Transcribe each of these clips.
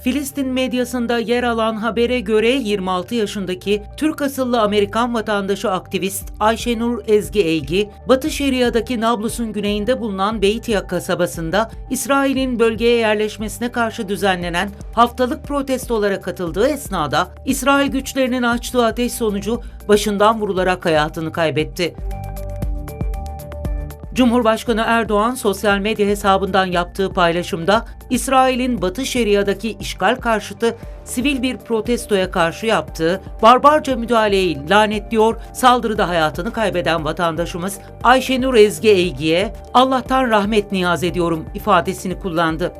Filistin medyasında yer alan habere göre 26 yaşındaki Türk asıllı Amerikan vatandaşı aktivist Ayşenur Ezgi Eygi, Batı Şeria'daki Nablus'un güneyinde bulunan Beytiya kasabasında İsrail'in bölgeye yerleşmesine karşı düzenlenen haftalık protestolara katıldığı esnada İsrail güçlerinin açtığı ateş sonucu başından vurularak hayatını kaybetti. Cumhurbaşkanı Erdoğan sosyal medya hesabından yaptığı paylaşımda İsrail'in Batı Şeria'daki işgal karşıtı sivil bir protestoya karşı yaptığı barbarca müdahaleyi lanetliyor, saldırıda hayatını kaybeden vatandaşımız Ayşenur Ezgi Eygi'ye Allah'tan rahmet niyaz ediyorum ifadesini kullandı.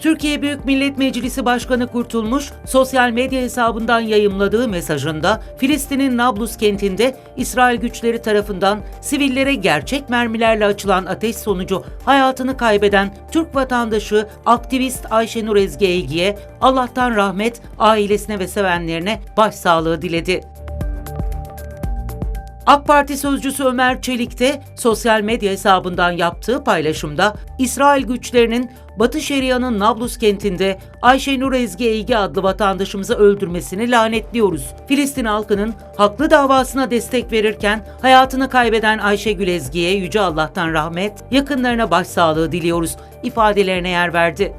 Türkiye Büyük Millet Meclisi Başkanı Kurtulmuş, sosyal medya hesabından yayımladığı mesajında Filistin'in Nablus kentinde İsrail güçleri tarafından sivillere gerçek mermilerle açılan ateş sonucu hayatını kaybeden Türk vatandaşı aktivist Ayşenur Ezgi Eygi'ye Allah'tan rahmet, ailesine ve sevenlerine başsağlığı diledi. AK Parti sözcüsü Ömer Çelik de sosyal medya hesabından yaptığı paylaşımda İsrail güçlerinin Batı Şeria'nın Nablus kentinde Ayşenur Ezgi Eygi adlı vatandaşımızı öldürmesini lanetliyoruz. Filistin halkının haklı davasına destek verirken hayatını kaybeden Ayşegül Ezgi'ye Yüce Allah'tan rahmet, yakınlarına başsağlığı diliyoruz ifadelerine yer verdi.